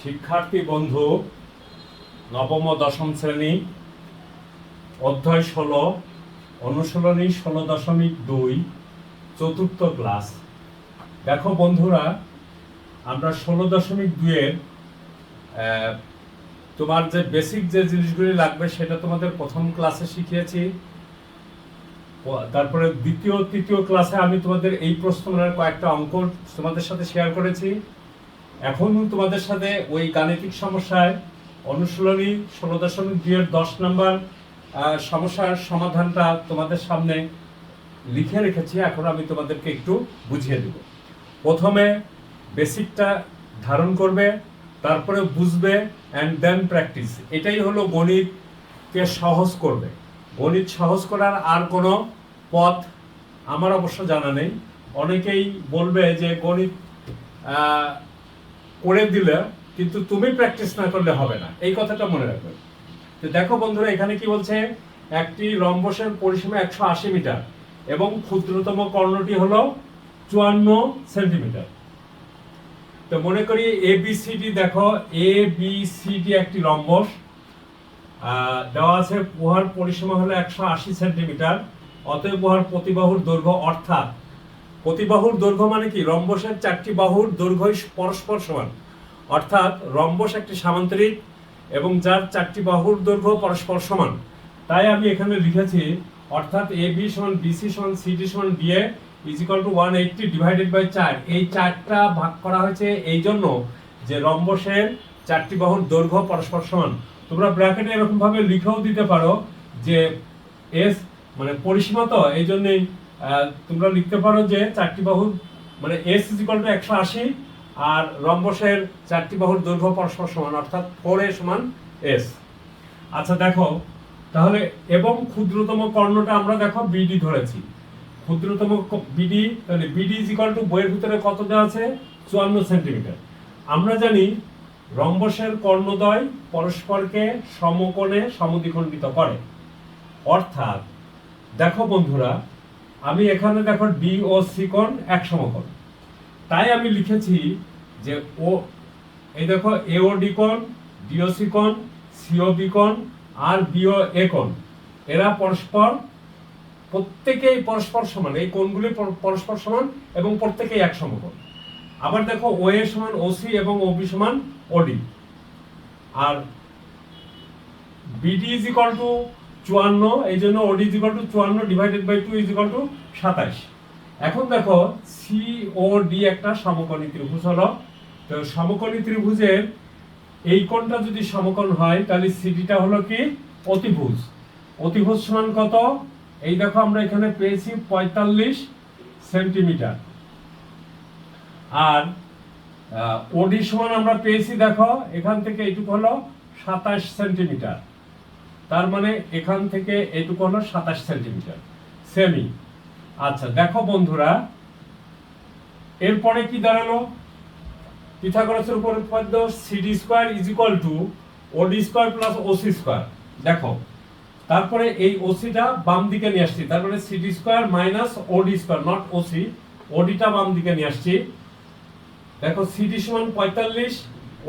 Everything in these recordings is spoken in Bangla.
শিক্ষার্থী বন্ধু, নবম দশম শ্রেণি, অধ্যায় ষোলো, অনুশীলনী ষোলো দশমিক দুই, চতুর্থ ক্লাস। দেখো বন্ধুরা, আমরা ষোলো দশমিক দুইয়ের তোমার যে বেসিক যে জিনিসগুলি লাগবে সেটা তোমাদের প্রথম ক্লাসে শিখিয়েছি। তারপরে দ্বিতীয়, তৃতীয় ক্লাসে আমি তোমাদের এই প্রশ্নের কয়েকটা অঙ্ক তোমাদের সাথে শেয়ার করেছি। এখন তোমাদের সাথে ওই গাণিতিক সমস্যায় অনুশীলনী ষোলো দশমিক দুইয়ের দশ নম্বর সমস্যার সমাধানটা তোমাদের সামনে লিখে রেখেছি। এখন আমি তোমাদেরকে একটু বুঝিয়ে দেব। প্রথমে বেসিকটা ধারণ করবে, তারপরে বুঝবে অ্যান্ড দেন প্র্যাকটিস এটাই হলো গণিতকে সহজ করবে। গণিত সহজ করার আর কোনো পথ আমার অবশ্য জানা নেই। অনেকেই বলবে যে গণিত করে দিলে কিন্তু তুমি প্র্যাকটিস না করলে হবে না। এই কথাটা মনে রাখবে। তো দেখো বন্ধুরা, এখানে কি বলছে? একটি রম্বসের পরিসীমা একশো আশি মিটার এবং ক্ষুদ্রতম কর্ণটি হলো চুয়ান্ন সেন্টিমিটার। তো মনে করি এ বি সি ডি দেখো এ বি সি ডি একটি রম্বস। দেওয়া আছে উহার পরিসীমা হলো একশো আশি সেন্টিমিটার। অতএব উহার প্রতিবাহুর দৈর্ঘ্য অর্থাৎ প্রতিবাহুর দৈর্ঘ্য মানে কি? রম্বসের চারটি বাহুর দৈর্ঘ্যই পরস্পর সমান। অর্থাৎ রম্বস একটি সামান্তরিক এবং যার চারটি বাহুর দৈর্ঘ্য পরস্পর সমান। তাই আমি এখানে লিখেছি, অর্থাৎ এ বি সমান বিসি সমান সিডি সমান D A is equal to one eighty divided by চার। এই চারটা ভাগ করা হয়েছে এই জন্য যে রম্বসের চারটি বাহুর দৈর্ঘ্য পরস্পর সমান। তোমরা ব্র্যাকেটে এরকম ভাবে লিখেও দিতে পারো যে এস মানে পরিসীমা তো, এই জন্যই তোমরা লিখতে পারো যে চারটি বাহুর মানে এস ইজ ইকাল টু একশো আশি আর রম্বসের চারটি বাহুর দৈর্ঘ্য পরস্পর সমান, অর্থাৎ ফোর এ সমান এস আচ্ছা দেখো, তাহলে এবং ক্ষুদ্রতম কর্ণটা আমরা দেখো বিডি ধরেছি। ক্ষুদ্রতম বিডি তাহলে বিডি ইজ ইকাল টু বইয়ের ভিতরে কত দেওয়া আছে? চুয়ান্ন সেন্টিমিটার। আমরা জানি রম্বসের কর্ণদ্বয় পরস্পরকে সমকোণে সমদ্বিখণ্ডিত করে। অর্থাৎ, দেখো বন্ধুরা আমি এখানে দেখো ডি ও সি কোণ এক সমকোণ। তাই আমি লিখেছি যে ও এই দেখো এও ডি কোণ ডিও সি কোণ সিও বি কোণ আর বিও এ কোণ। এরা পরস্পর, প্রত্যেকেই পরস্পর সমান, এই কোণগুলি পরস্পর সমান এবং প্রত্যেকেই এক সমকোণ। আবার দেখো ও এ সমান ওসি এবং ওবি সমান ওডি আর B D is equal to চুয়ান্ন, এই জন্য O D is equal to চুয়ান্ন divided by two is equal to সাতাশ। এখন দেখো সি ও ডি একটা সমকোণী ত্রিভুজ হলো। তো সমকোণী ত্রিভুজের এই কোণটা যদি সমকোণ হয়, তাহলে সিডিটা হলো কি? অতিভুজ। অতিভুজ সমান কত? এই দেখো, আমরা এখানে পেয়েছি পঁয়তাল্লিশ সেন্টিমিটার। আর ওডি সমান আমরা পেয়েছি, দেখো, এখান থেকে এইটুকু হলো সাতাশ সেন্টিমিটার। তার মানে এখান থেকে এইটুকু হলো সাতাশ সেন্টিমিটার। সেমি। আচ্ছা দেখো বন্ধুরা, এরপরে কি দাঁড়াল? পিথাগোরাসের উপর উপপাদ্য C D square is equal to O D square plus O C square. দেখো, তারপরে এই ওসিটা বাম দিকে নিয়ে আসছি তারপরে C D square minus O D square not O C ওডিটা বাম দিকে নিয়ে আসছি। দেখো, সিডি সমান পঁয়তাল্লিশ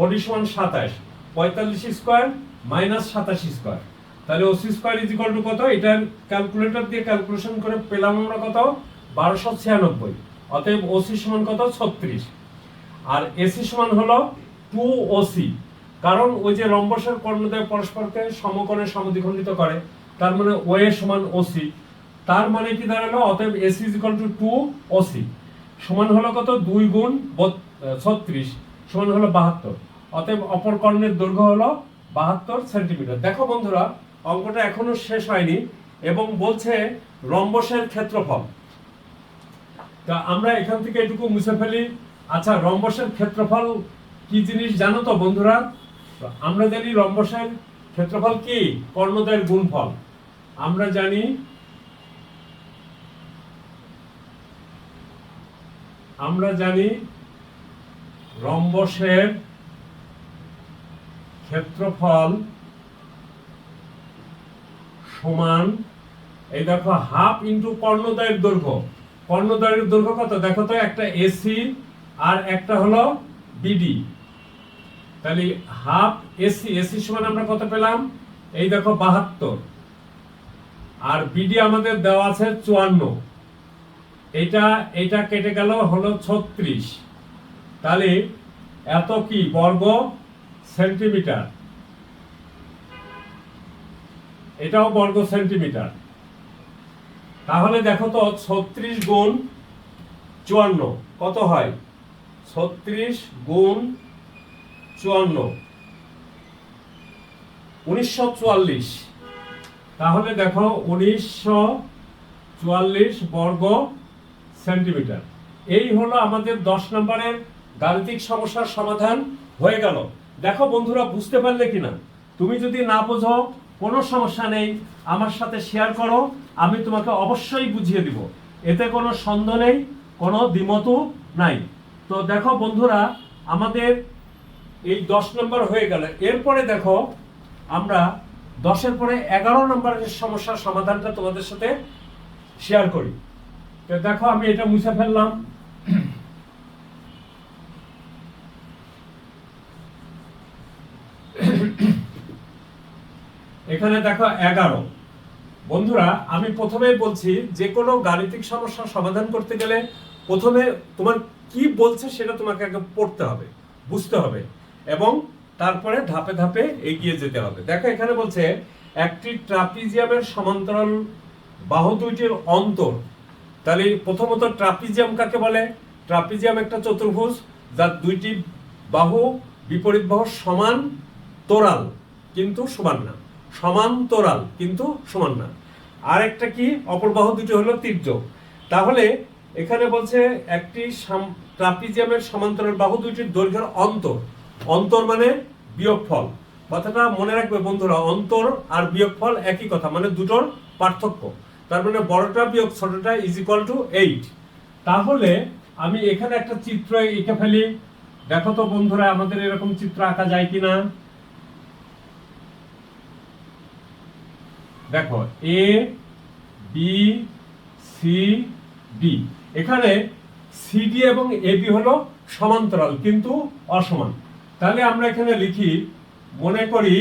ওডি সমান সাতাশ, পঁয়তাল্লিশ স্কোয়ার মাইনাস সাতাশ স্কোয়ার। তাহলে O C square is equal to কত? এটা ক্যালকুলেটর দিয়ে ক্যালকুলেশন করে পেলাম আমরা কত? বারোশো ছিয়ানব্বই। অতএব ওসি সমান কত? ছত্রিশ। আর এসি সমান হলো টু ওসি কারণ ওই যে রম্বসের কর্ণদ্বয় পরস্পরকে সমকোণে সমদ্বিখণ্ডিত করে, তার মানে ও এ সমান ওসি তার মানে কি দাঁড়াল? অতএব A C is equal to to O C সমান হলো কত? দুই গুণ ছত্রিশ। সমান হলো বাহাত্তর। অতএব অপর কর্ণের দৈর্ঘ্য হলো বাহাত্তর সেন্টিমিটার। দেখো বন্ধুরা অঙ্কটা এখনও শেষ হয়নি এবং বলছে রম্বসের ক্ষেত্রফল। তা আমরা এখান থেকে এটুকু মুছে ফেলি। আচ্ছা রম্বসের ক্ষেত্রফল কি জিনিস জানো তো বন্ধুরা? আমরা জানি রম্বসের ক্ষেত্রফল কি? কর্ণদ্বয়ের গুণফল। আমরা জানি আমরা জানি রম্বসের ক্ষেত্রফল সমান, এই দেখো হাফ ইন্টু কর্ণদ্বয়ের দৈর্ঘ্য। কর্ণদ্বয়ের দৈর্ঘ্য কত? দেখো তো, একটা এসি আর একটা হলো বিডি তাহলে হাফ এসি এসি সমান আমরা কত পেলাম? এই দেখো, বাহাত্তর। আর বিডি আমাদের দেওয়া আছে চুয়ান্ন। এটা এটা কেটে গেল, হলো ছত্রিশ। তাহলে এত কি? বর্গ সেন্টিমিটার। এটাও বর্গ সেন্টিমিটার। তাহলে দেখো তো, ছত্রিশ গুণ চুয়ান্ন, কত হয়? ছত্রিশ গুণ চুয়ান্ন। উনিশশো চুয়াল্লিশ। তাহলে দেখো, উনিশশো চুয়াল্লিশ বর্গ সেন্টিমিটার। এই হলো আমাদের দশ নম্বরের গাণিতিক সমস্যার সমাধান হয়ে গেল। দেখো বন্ধুরা, বুঝতে পারলে কিনা? তুমি যদি না বোঝো কোনো সমস্যা নেই, আমার সাথে শেয়ার করো, আমি তোমাকে অবশ্যই বুঝিয়ে দিব। এতে কোনো সন্দেহ নেই, কোনো দ্বিমতও নাই। তো দেখো বন্ধুরা, আমাদের এই দশ নম্বর হয়ে গেল। এরপরে দেখো, আমরা দশের পরে এগারো নম্বরের সমস্যার সমাধানটা তোমাদের সাথে শেয়ার করি। তো দেখো, আমি এটা মুছে ফেললাম। এখানে দেখো এগারো। বন্ধুরা, আমি প্রথমে বলছি যে কোনো গাণিতিক সমস্যার সমাধান করতে গেলে প্রথমে তোমার কি বলছে সেটা তোমাকে আগে পড়তে হবে, বুঝতে হবে এবং তারপরে ধাপে ধাপে এগিয়ে যেতে হবে। দেখো, এখানে বলছে, একটি ট্রাপিজিয়ামের সমান্তরাল বাহু দুইটির অন্তর। তাহলে প্রথমত ট্রাপিজিয়াম কাকে বলে? ট্রাপিজিয়াম একটা চতুর্ভুজ, যার দুইটি বাহু বিপরীত বাহু সমান, তোরাল, কিন্তু সমান না। সমান্তরাল, কিন্তু সমান না। আর একটা কি? অপর বাহু দুটি হলো তির্যক তাহলে এখানে বলছে একটি ট্রাপিজিয়ামের সমান্তরাল বাহু দুইটির দৈর্ঘ্যের অন্তর। অন্তর মানে বিয়োগফল। কথাটা মনে রাখবে বন্ধুরা, অন্তর আর বিয়োগফল একই কথা মানে দুটোর পার্থক্য। তার মানে বড়টা বিয়োগ ছোটটা ইজ ইকুয়াল টু এইট তাহলে আমি এখানে একটা চিত্র এঁকে ফেলি। দেখো তো বন্ধুরা, আমাদের এরকম চিত্র আঁকা যায় কিনা? দেখো এ বি সি ডি এখানে সিডি এবং এবি হলো সমান্তরাল, কিন্তু অসমান। তাহলে আমরা এখানে লিখি, মনে করি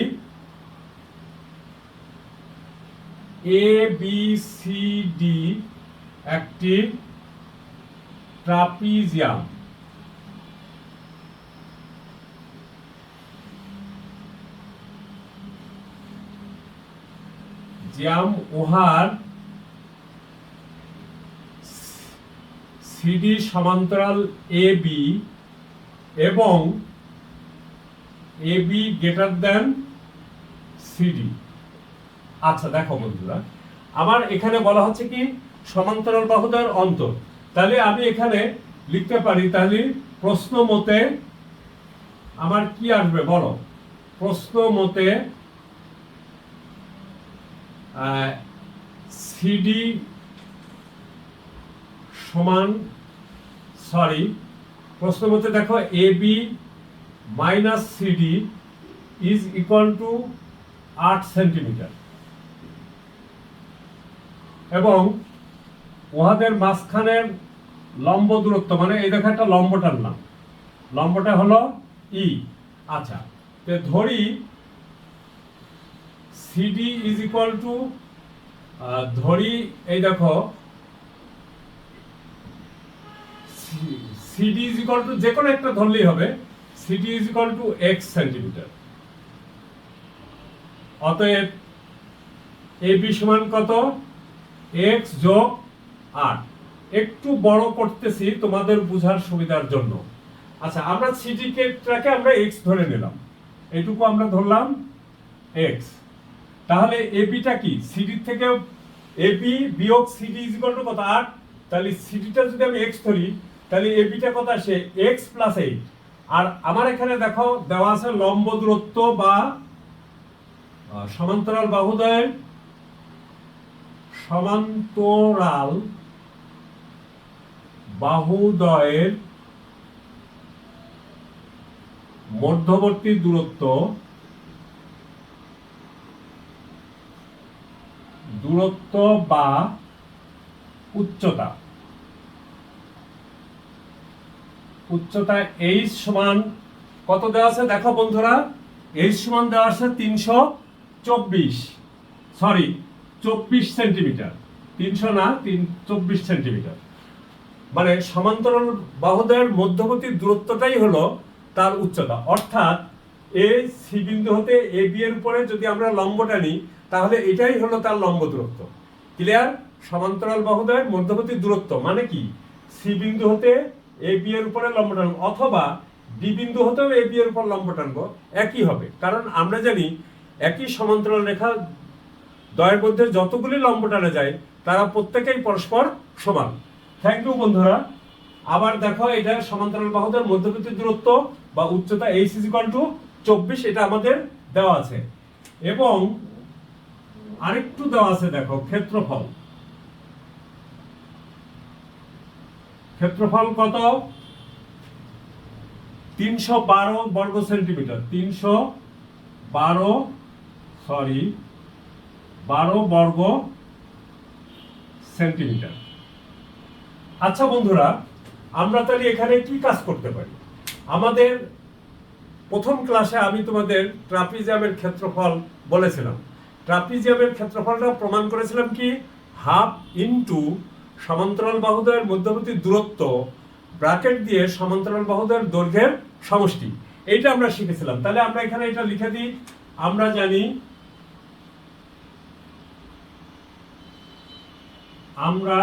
এ বি সি ডি একটি ট্রাপিজিয়াম। জ্যাম উহার সিডি সমান্তরাল এ বি এবং A B greater than C D আচ্ছা দেখো বন্ধুরা, আমার এখানে বলা হচ্ছে কি, সমান্তরাল বাহুদের অন্তর। তাহলে আমি এখানে লিখতে পারি, তাহলে প্রশ্ন মতে আমার কি আসবে, বলো। প্রশ্ন মতে সিডি সমান সরি প্রশ্ন মতে দেখো A B minus C D is equal to আট সেন্টিমিটার এবং উহাদের মাঝখানের লম্ব দূরত্ব মানে এই দেখো একটা লম্বটার নাম। লম্বটা হলো ই আচ্ছা তো ধরি সিডি ইজ ইকুয়াল টু ধরি, এই দেখো সিডি ইজ ইকুয়াল টু যে কোনো একটা ধরলেই হবে C D is equal to X centimetre. অতএব, এ বি সমান কত? এক্স যোগ আট। একটু বড় করতেছি তোমাদের বোঝার সুবিধার জন্য। আচ্ছা আমরা সিডি কেটটাকে আমরা এক্স ধরে নিলাম। এটুকু আমরা ধরলাম, এক্স। তাহলে এবিটা কি? সিডি থেকে এবি বিয়োগ সিডি ইজ ইকুয়াল টু কত? আট। তাহলে সিডিটা যদি আমি এক্স ধরি, তাহলে এবিটা কত আসে? এক্স প্লাস এইট আর আমার এখানে দেখো, দেওয়া আছে লম্ব দূরত্ব বা সমান্তরাল বাহুদয়ের সমান্তরাল বাহুদয়ের মধ্যবর্তী দূরত্ব দূরত্ব বা উচ্চতা। উচ্চতা এইচ সমান কত দেওয়া আছে? দেখো বন্ধুরা এইচ সমান দেওয়া আছে তিনশো চব্বিশ। সরি চব্বিশ সেন্টিমিটার। তিনশো না, তিন, চব্বিশ সেন্টিমিটার। মানে সমান্তরাল বাহুদের মধ্যবর্তী দূরত্বটাই হলো তার উচ্চতা। অর্থাৎ এ সি বিন্দু হতে এ বি এর উপরে যদি আমরা লম্বটা নিই, তাহলে এটাই হলো তার লম্ব দূরত্ব। ক্লিয়ার সমান্তরাল বাহুদের মধ্যবর্তী দূরত্ব মানে কি? সি বিন্দু হতে এ বি এর উপরে লম্ব টানবো, অথবা ডি বিন্দু হতেও এ বি এর উপর লম্ব টানবো, একই হবে। কারণ আমরা জানি একই সমান্তরাল রেখা দয়ের মধ্যে যতগুলি লম্ব টানা যায়, তারা প্রত্যেকেই পরস্পর সমান। থ্যাংক ইউ বন্ধুরা। আবার দেখো, এটা সমান্তরাল বাহুদের মধ্যবর্তী দূরত্ব বা উচ্চতা এইচ ইজ ইকুয়াল টু চব্বিশ এটা আমাদের দেওয়া আছে। এবং আরেকটু দেওয়া আছে দেখো, ক্ষেত্রফল। ক্ষেত্রফল কত? তিনশো বারো বর্গ সেন্টিমিটার। তিনশো বারো, সরি, বারো বর্গ সেন্টিমিটার। আচ্ছা বন্ধুরা, আমরা তাহলে এখানে কি কাজ করতে পারি? আমাদের প্রথম ক্লাসে আমি তোমাদের ট্রাপিজিয়ামের ক্ষেত্রফল বলেছিলাম। ট্রাপিজিয়ামের ক্ষেত্রফলটা প্রমাণ করেছিলাম কি? হাফ ইনটু সমান্তরাল বাহুদের মধ্যবর্তী দূরত্ব ব্র্যাকেট দিয়ে সমান্তরাল বাহুদের দৈর্ঘ্যের সমষ্টি। এইটা আমরা শিখেছিলাম। তাহলে আমরা এখানে এটা লিখে দিই। আমরা জানি আমরা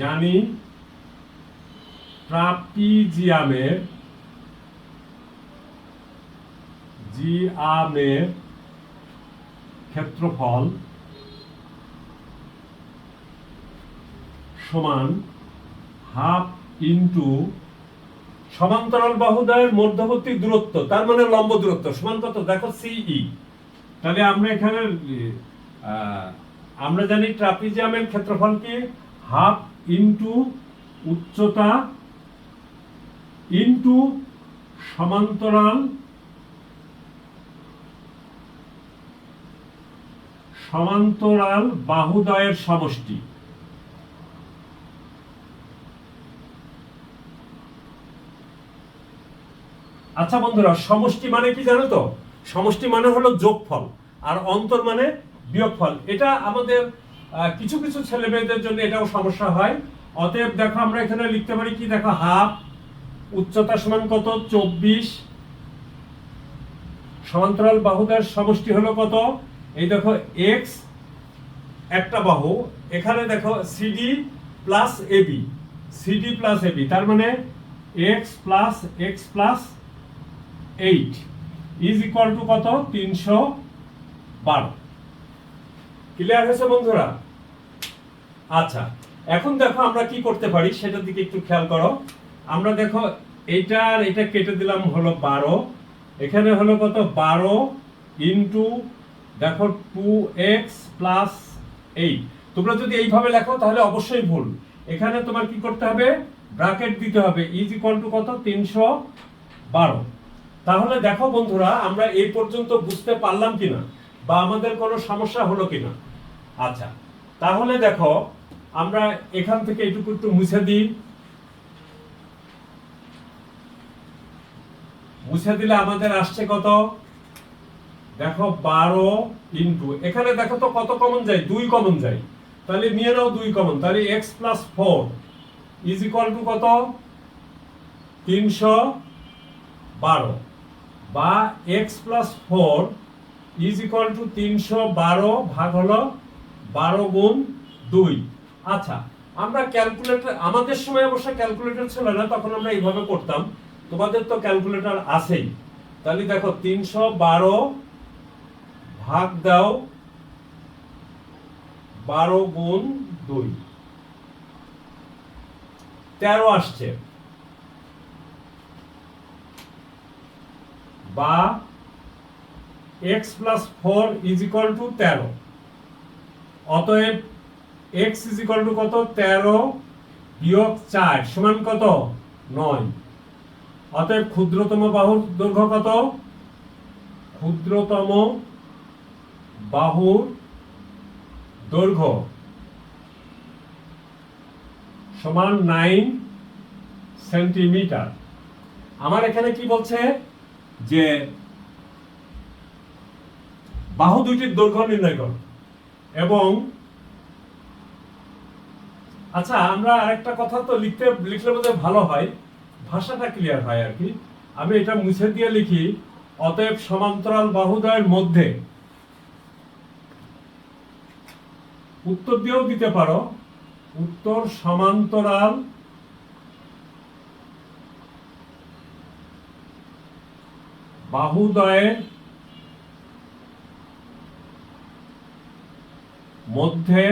জানি ট্রাপিজিয়ামের জিয়ামের ক্ষেত্রফল সমান হাফ ইনটু সমান্তরাল বাহুদ্বয়ের মধ্যবর্তী দূরত্ব, তার মানে লম্ব দূরত্ব, সমান কত? দেখো সিই তাহলে আমরা এখানে আমরা জানি ট্রাপিজিয়ামের ক্ষেত্রফল কি? হাফ ইনটু উচ্চতা ইনটু সমান্তরাল সমান্তরাল বাহুদয়ের সমষ্টি। আচ্ছা বন্ধুরা, সমষ্টি মানে কি জানো তো? সমষ্টি মানে হলো যোগফল, আর অন্তর মানে বিয়োগফল। এটা আমাদের কিছু কিছু ছেলে মেয়েদের জন্য এটাও সমস্যা হয়। অতএব দেখো আমরা এখানে লিখতে পারি কি? দেখো, হাফ, উচ্চতা সমান কত? চব্বিশ। সমান্তরাল বাহুদের সমষ্টি হলো কত? এই দেখো এক্স একটা বাহু, এখানে দেখো C D plus A B C D plus A B তার মানে X plus X plus eight is equal to কত? তিনশো বারো। ক্লিয়ার হয়েছে বন্ধুরা? আচ্ছা এখন দেখো আমরা কি করতে পারি, সেটার দিকে একটু খেয়াল করো। আমরা দেখো এইটা আর এটা কেটে দিলাম হলো বারো, এখানে হলো কত? বারো ইন্টু দেখো টু এক্স প্লাস এইট তোমরা যদি এইভাবে লেখো, তাহলে অবশ্যই ভুল। এখানে তোমার কি করতে হবে? ব্র্যাকেট দিতে হবে। ইজ ইকুয়াল টু কত? তিনশো বারো। তাহলে দেখো বন্ধুরা, আমরা এই পর্যন্ত বুঝতে পারলাম কিনা? বা আমাদের কোনো সমস্যা হলো কিনা? আচ্ছা তাহলে দেখো, আমরা এখান থেকে এটুকু একটু মুছে দিই। মুছে দিলে আমাদের আসছে কত? দেখো বারো ইন্টু এখানে দেখো তো কত কমন যায়? দুই কমন যায়। তাহলে নিয়ে নাও দুই কমন তাহলে X plus four is equal to কত? তিনশো বারো। বা X plus four is equal to তিনশো বারো ভাগ হলো বারো গুণ দুই। আচ্ছা আমরা ক্যালকুলেটর আমাদের সময় অবশ্য ক্যালকুলেটর ছিল না, তখন আমরা এইভাবে করতাম। তোমাদের তো ক্যালকুলেটর আছেই। তাহলে দেখো, তিনশো বারো ভাগ দাও বারো গুণ দুই। তেরো আসছে। বা X plus four is equal to তেরো। অতএব এক্স ইজ ইকুয়াল টু কত? তেরো বিয়োগ চার সমান কত? নয়। অতএব ক্ষুদ্রতম বাহুর দৈর্ঘ্য কত? ক্ষুদ্রতম বাহুর দৈর্ঘ্য সমান নাইন সেন্টিমিটার। আমার এখানে কি বলছে? যে বাহু দুইটির দৈর্ঘ্য নির্ণয় করো। এবং আচ্ছা আমরা আরেকটা কথা তো লিখতে, লিখলে বোধহয় ভালো হয়। ভাষাটা ক্লিয়ার হয় আর কি। আমি এটা মুছে দিয়ে লিখি, অতএব সমান্তরাল বাহুদ্বয়ের মধ্যে উত্তর দিয়েও দিতে পারো। উত্তর সমান্তরাল। বাহুদয়ের মধ্যে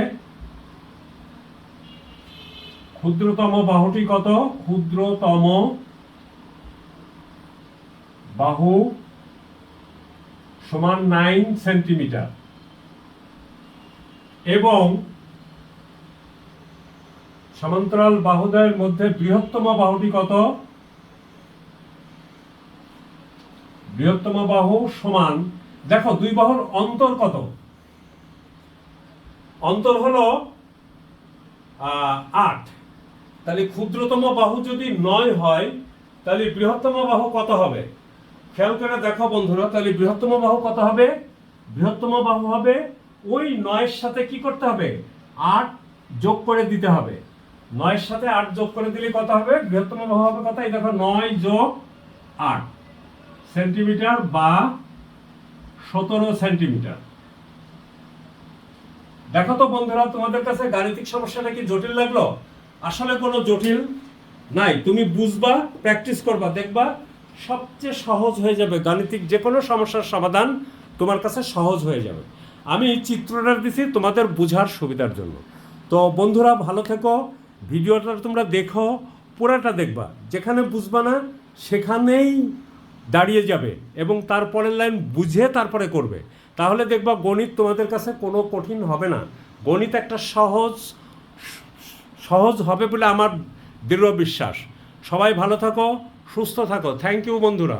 ক্ষুদ্রতম বাহুটি কত? ক্ষুদ্রতম বাহু সমান নাইন সেন্টিমিটার এবং সমান্তরাল বাহুদ্বয়ের মধ্যে বৃহত্তম বাহুটি কত? বৃহত্তম বাহু সমান, দেখো দুই বাহুর অন্তর কত? অন্তর হলো আট। তাহলে ক্ষুদ্রতম বাহু যদি নয় হয়, তাহলে বৃহত্তম বাহু কত হবে? খেয়াল করে দেখো বন্ধুরা, তাহলে বৃহত্তম বাহু কত হবে? বৃহত্তম বাহু হবে ওই নয়ের সাথে কি করতে হবে? আট যোগ করে দিতে হবে। নয়ের সাথে আট যোগ করে দিলে কত হবে? বৃহত্তম বাহু হবে কত এই দেখো নয় যোগ আট। সেন্টিমিটার বা সতেরো সেন্টিমিটার। দেখো তো বন্ধুরা, তোমাদের কাছে গাণিতিক সমস্যাটা কি জটিল লাগল? আসলে কোনো জটিল নাই। তুমি বুঝবা, প্র্যাকটিস করবা, দেখবা সবচেয়ে সহজ হয়ে যাবে গাণিতিক যে কোনো সমস্যার সমাধান তোমার কাছে সহজ হয়ে যাবে। আমি চিত্রটা দিছি তোমাদের বোঝার সুবিধার জন্য। তো বন্ধুরা, ভালো থেকো। ভিডিওটা তোমরা দেখো, পুরাটা দেখবা। যেখানে বুঝবা না, সেখানেই দাঁড়িয়ে যাবে এবং তারপরের লাইন বুঝে তারপরে করবে। তাহলে দেখবা গণিত তোমাদের কাছে কোনো কঠিন হবে না। গণিত একটা সহজ সহজ হবে বলে আমার দৃঢ় বিশ্বাস। সবাই ভালো থাকো, সুস্থ থাকো। থ্যাংক ইউ বন্ধুরা।